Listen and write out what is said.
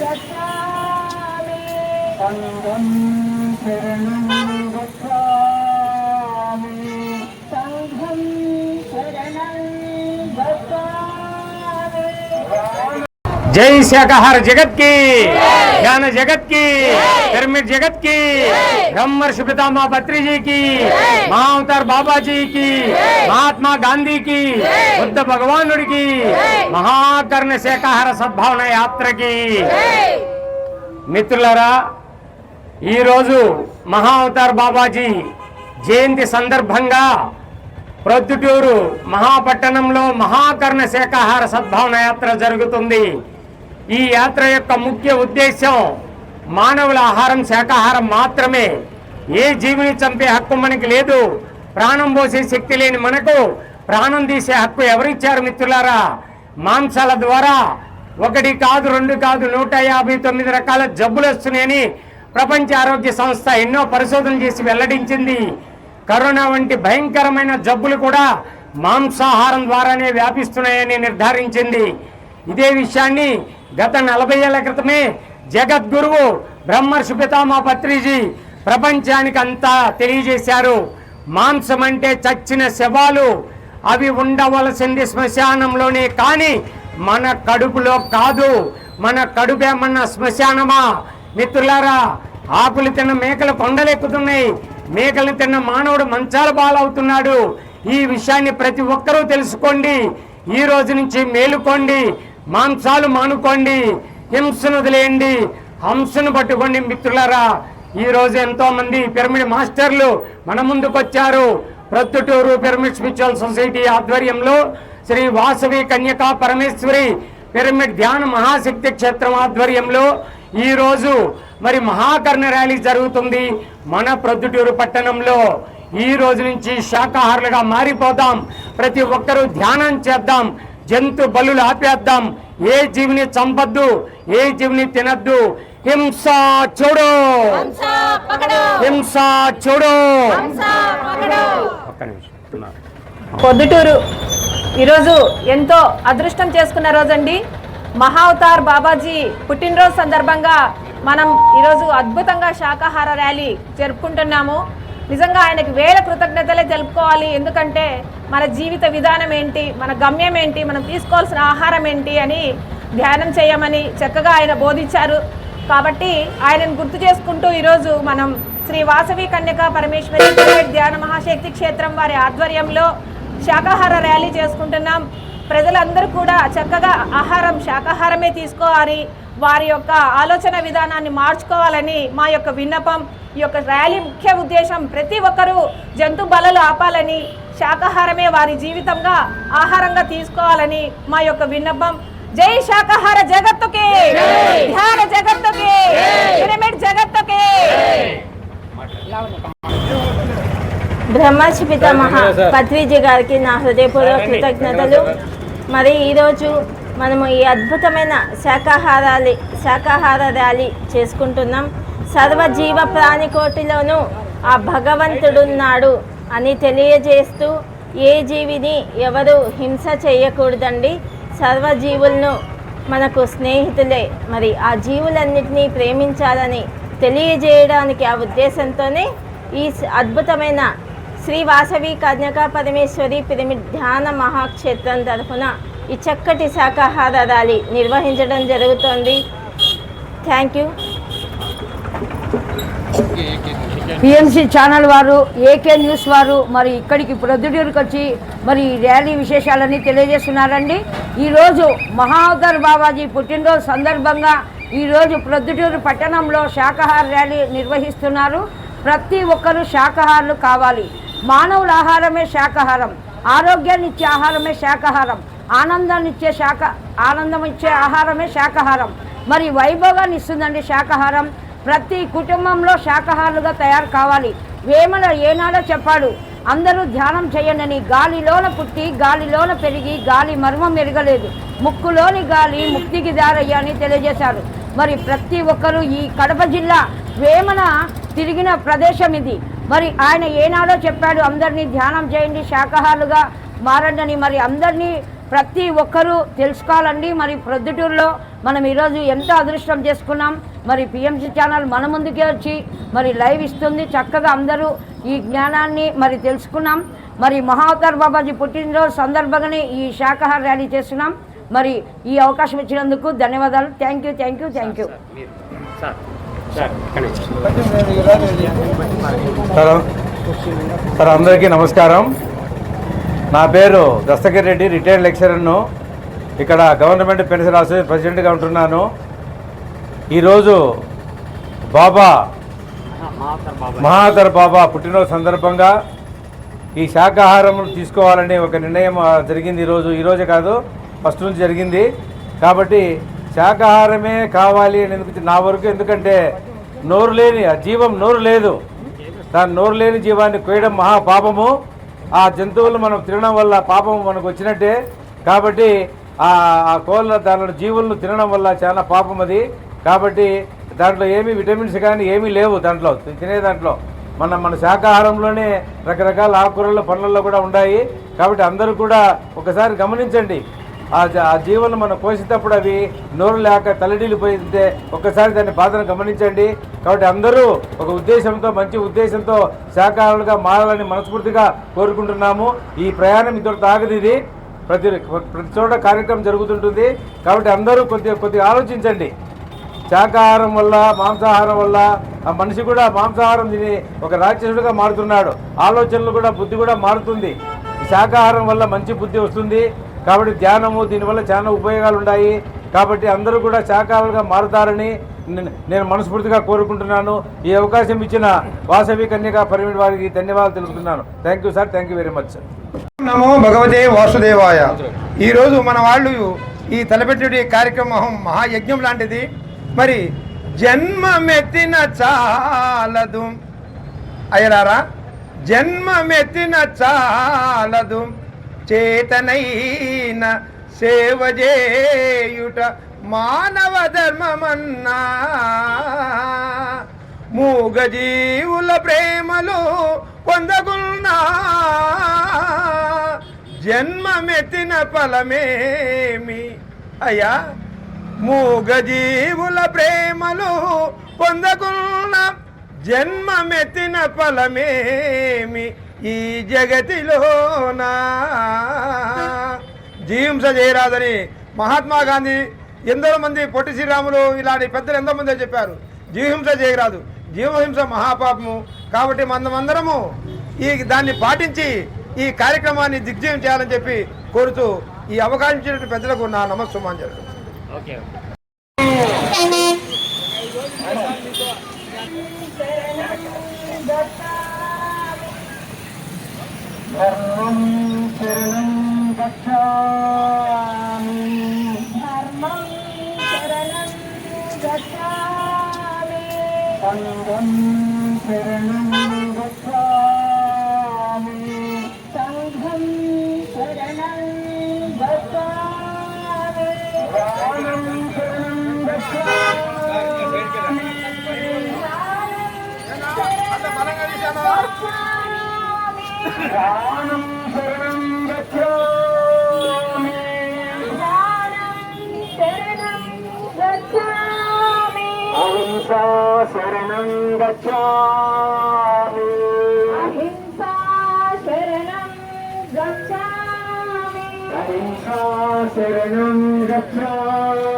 세상에 당당패를 놓고 జై శాఖహార జగత్కి జ్ఞాన జగత్కి పిరమిడ్ జగత్కి బ్రహ్మర్షి పితామా పత్రిజీకి మా అవతార్ బాబాజీకి మహాత్మా గాంధీకి బుద్ధ భగవానుడికి మహాకర్ణ శాఖహార సద్భావన యాత్రకి. మిత్రులరా ఈరోజు మహా అవతార్ బాబాజీ జయంతి సందర్భంగా ప్రొద్దుటూరు మహాపట్టణంలో మహాకర్ణ శాఖాహార సద్భావన యాత్ర జరుగుతుంది. ఈ యాత్ర యొక్క ముఖ్య ఉద్దేశం మానవుల ఆహారం శాకాహారం మాత్రమే. ఏ జీవిని చంపే హక్కు మనకి లేదు. ప్రాణం పోసే శక్తి లేని మనకు ప్రాణం తీసే హక్కు ఎవరిచ్చారు మిత్రులారా? మాంసాల ద్వారా ఒకటి కాదు రెండు కాదు నూట యాభై తొమ్మిది రకాల జబ్బులు వస్తున్నాయని ప్రపంచ ఆరోగ్య సంస్థ ఎన్నో పరిశోధనలు చేసి వెల్లడించింది. కరోనా వంటి భయంకరమైన జబ్బులు కూడా మాంసాహారం ద్వారానే వ్యాపిస్తున్నాయని నిర్ధారించింది. ఇదే విషయాన్ని గత నలభై ఏళ్ళ క్రితమే జగద్గురువు బ్రహ్మర్షి పితామా పత్రిజీ ప్రపంచానికి అంతా తెలియజేశారు. మాంసం అంటే చచ్చిన శవాలు అవి ఉండవలసింది శ్మశానంలోనే కానీ మన కడుపులో కాదు. మన కడుపేమన్నా శ్మశానమా? మిత్రులారా ఆకులు తిన్న మేకలు కొండలెక్కుతున్నాయి. మేకలు తిన్న మానవుడు మంచాల బాలవుతున్నాడు ఈ విషయాన్ని ప్రతి ఒక్కరూ తెలుసుకోండి. ఈ రోజు నుంచి మేలుకోండి. మాంసాలు మానుకోండి హింసను వదిలేయండి హంసను పట్టుకోండి మిత్రులారా. ఈ రోజు ఎంతో మంది పిరమిడ్ మాస్టర్లు మన ముందుకొచ్చారు. ప్రొద్దుటూరు పిరమిడ్ స్పిరిచువల్ సొసైటీ ఆధ్వర్యంలో శ్రీ వాసవి కన్యకా పరమేశ్వరి పిరమిడ్ ధ్యాన మహాశక్తి క్షేత్రం ఆధ్వర్యంలో ఈరోజు మరి మహాకర్ణ ర్యాలీ జరుగుతుంది మన ప్రొద్దుటూరు పట్టణంలో. ఈ రోజు నుంచి శాకాహారులుగా మారిపోదాం. ప్రతి ఒక్కరూ ధ్యానం చేద్దాం. జంతు బలులు ఆపేద్దాం. ఏ జీవిని చంపద్దు ఏ జీవిని తినద్దు. హింస చూడు. హంస పకడు. హింస చూడు. పొద్దుటూరు. ఈరోజు ఎంతో అదృష్టం చేసుకున్న రోజండి. మహావతార్ బాబాజీ పుట్టినరోజు సందర్భంగా మనం ఈరోజు అద్భుతంగా శాకాహార ర్యాలీ జరుపుకుంటున్నాము. నిజంగా ఆయనకి వేల కృతజ్ఞతలే తెలుపుకోవాలి. ఎందుకంటే మన జీవిత విధానం ఏంటి మన గమ్యం ఏంటి మనం తీసుకోవాల్సిన ఆహారం ఏంటి అని ధ్యానం చేయమని చక్కగా ఆయన బోధించారు. కాబట్టి ఆయనను గుర్తు చేసుకుంటూ ఈరోజు మనం శ్రీ వాసవి కన్యక పరమేశ్వరి ధ్యాన మహాశక్తి క్షేత్రం వారి ఆధ్వర్యంలో శాకాహార ర్యాలీ చేసుకుంటున్నాం. ప్రజలందరూ కూడా చక్కగా ఆహారం శాకాహారమే తీసుకోవాలి. వారి యొక్క ఆలోచన విధానాన్ని మార్చుకోవాలని మా యొక్క విన్నపం ఈ యొక్క ర్యాలీ ముఖ్య ఉద్దేశం ప్రతి ఒక్కరూ జంతు బలలు ఆపాలని శాకాహారమే వారి జీవితంగా ఆహారంగా తీసుకోవాలని మా యొక్క విన్నపం. జై శాకాహార జగత్తుకి! ధ్యాన జగత్తుకి! పిరమిడ్ జగత్తుకి! బ్రహ్మర్షి పితామహ పత్రిజీ గారికి నా హృదయపూర్వక కృతజ్ఞతలు. మరి ఈరోజు మనము ఈ అద్భుతమైన శాకాహారాలి శాకాహార ర్యాలీ చేసుకుంటున్నాం. సర్వజీవ ప్రాణికోటిలోనూ ఆ భగవంతుడున్నాడు అని తెలియజేస్తూ ఏ జీవిని ఎవరు హింస చేయకూడదండి. సర్వజీవులను మనకు స్నేహితులే. మరి ఆ జీవులన్నిటినీ ప్రేమించాలని తెలియజేయడానికి ఆ ఉద్దేశంతోనే ఈ అద్భుతమైన శ్రీ వాసవి కన్యకా పరమేశ్వరి పిరమిడ్ ధ్యాన మహాక్షేత్రం తరఫున ఈ చక్కటి శాకాహార ర్యాలీ నిర్వహించడం జరుగుతోంది. థ్యాంక్ యూ పిఎంసి ఛానల్ వారు ఏకే న్యూస్ వారు మరి ఇక్కడికి ప్రొద్దుటూరుకి వచ్చి మరి ఈ ర్యాలీ విశేషాలని తెలియజేస్తున్నారండి. ఈరోజు మహావతార్ బాబాజీ పుట్టినరోజు సందర్భంగా ఈరోజు ప్రొద్దుటూరు పట్టణంలో శాకాహార ర్యాలీ నిర్వహిస్తున్నారు. ప్రతి ఒక్కరూ శాకాహారులు కావాలి. మానవుల ఆహారమే శాకాహారం ఆరోగ్యాన్ని ఇచ్చే ఆహారమే శాకాహారం ఆనందాన్ని ఇచ్చే శాఖ ఆనందం ఇచ్చే ఆహారమే శాకాహారం. మరి వైభోగాన్ని ఇస్తుందండి శాకాహారం. ప్రతి కుటుంబంలో శాకాహారులుగా తయారు కావాలి. వేమల ఏనాడో చెప్పాడు అందరూ ధ్యానం చేయండి గాలిలోన పుట్టి గాలిలోన పెరిగి గాలి మర్మం ఎరగలేదు. ముక్కులోని గాలి ముక్తికి దారయ్య అని తెలియజేశారు. మరి ప్రతి ఒక్కరూ ఈ కడప జిల్లా వేమన తిరిగిన ప్రదేశం ఇది. మరి ఆయన ఏనాడో చెప్పాడు అందరినీ ధ్యానం చేయండి శాకాహారులుగా మారండి మరి అందరినీ ప్రతి ఒక్కరూ తెలుసుకోవాలండి మరి ప్రొద్దుటూరులో మనం ఈరోజు ఎంతో అదృష్టం చేసుకున్నాం మరి పిఎంసి ఛానల్ మన ముందుకే వచ్చి మరి లైవ్ ఇస్తుంది చక్కగా అందరూ ఈ జ్ఞానాన్ని మరి తెలుసుకున్నాం మరి మహావతార్ బాబాజీ పుట్టినరోజు సందర్భంగానే ఈ శాకాహార ర్యాలీ చేస్తున్నాం మరి ఈ అవకాశం ఇచ్చినందుకు ధన్యవాదాలు thank you thank you thank you sir అందరికీ నమస్కారం నా పేరు దస్తగిరి రెడ్డి రిటైర్డ్ లెక్చరర్ను ఇక్కడ గవర్నమెంట్ పెన్షన్ అసోసియేషన్ ప్రెసిడెంట్గా ఉంటున్నాను. ఈరోజు బాబా మహాతర్ బాబా పుట్టినరోజు సందర్భంగా ఈ శాకాహారం తీసుకోవాలని ఒక నిర్ణయం జరిగింది ఈరోజు ఈరోజే కాదు ఫస్ట్ నుంచి జరిగింది. కాబట్టి శాకాహారమే కావాలి అని ఎందుకు నా వరకు ఎందుకంటే నోరు లేని ఆ జీవం నోరు లేదు. దాని నోరు లేని జీవాన్ని కోయడం మహా పాపము ఆ జంతువులు మనం తినడం వల్ల పాపం మనకు వచ్చినట్టే. కాబట్టి ఆ ఆ కోళ్ళ దాని జీవులను తినడం వల్ల చాలా పాపం అది. కాబట్టి దాంట్లో ఏమీ విటమిన్స్ కానీ ఏమీ లేవు దాంట్లో తినే దాంట్లో. మన మన శాకాహారంలోనే రకరకాల ఆకుకూరలు పండ్లలో కూడా ఉన్నాయి కాబట్టి అందరూ కూడా ఒకసారి గమనించండి. ఆ ఆ జీవులను మనం పోసేటప్పుడు అవి నోరు లేక తలడిల్లిపోయితే ఒక్కసారి దాని బాధను గమనించండి. కాబట్టి అందరూ ఒక ఉద్దేశంతో మంచి ఉద్దేశంతో శాకాహారులుగా మారాలని మనస్ఫూర్తిగా కోరుకుంటున్నాము. ఈ ప్రయాణం ఇద్దరు తాగదు ఇది. ప్రతి ప్రతి చోట కార్యక్రమం జరుగుతుంటుంది. కాబట్టి అందరూ కొద్దిగా కొద్దిగా ఆలోచించండి. శాకాహారం వల్ల మాంసాహారం వల్ల ఆ మనిషి కూడా మాంసాహారం తిని ఒక రాక్షసుడిగా మారుతున్నాడు. ఆలోచనలు కూడా బుద్ధి కూడా మారుతుంది. శాకాహారం వల్ల మంచి బుద్ధి వస్తుంది. కాబట్టి ధ్యానము దీనివల్ల చాలా ఉపయోగాలు ఉన్నాయి కాబట్టి అందరూ కూడా శాకాహారులుగా మారుతారని నేను- నేను మనస్ఫూర్తిగా కోరుకుంటున్నాను. ఈ అవకాశం ఇచ్చిన వాసవి కన్యగా పరిమితి వారికి ధన్యవాదాలు తెలుపుతున్నాను. Thank you sir thank you very much sir నమో భగవతే వాసుదేవాయ. ఈరోజు మన వాళ్ళు ఈ తలపెట్టే కార్యక్రమం మహాయజ్ఞం లాంటిది. మరి జన్మమెత్తిన చాలదు. అయ్యలారా? జన్మమెత్తిన చాలదు. చేతనైన సేవ చేయుట మానవ ధర్మమన్నా. మూగజీవుల ప్రేమలు పొందగున్నా జన్మమెత్తిన ఫలమేమి? అయ్యా మూగజీవుల ప్రేమలు పొందకున్నా జన్మమెత్తిన ఫలమేమి? ఈ జగతిలోనా? జీహింస చేయరాదని మహాత్మా గాంధీ ఎందరో మంది పొట్టి శ్రీరాములు ఇలాంటి పెద్దలు ఎంతో మంది చెప్పారు. జీవహింస చేయరాదు. జీవహింస మహాపాపము. కాబట్టి మనమందరము ఈ దాన్ని పాటించి ఈ కార్యక్రమాన్ని దిగ్జయం చేయాలని చెప్పి కోరుతూ ఈ అవకాశం ఇచ్చినటువంటి పెద్దలకు నా నమస్సుమాంజలు. ఓకే. శరణం గచ్ఛామి ధర్మం శరణం గచ్ఛామి సంఘం శరణం గచ్ఛామి సంఘం శరణం గచ్ఛామి ప్రాణం శరణం గచ్ఛామి ప్రాణం శరణం గచ్ఛామి అహింసా శరణం గచ్ఛామి అహింసా శరణం గచ్ఛామి అహింసా శరణం గచ్ఛామి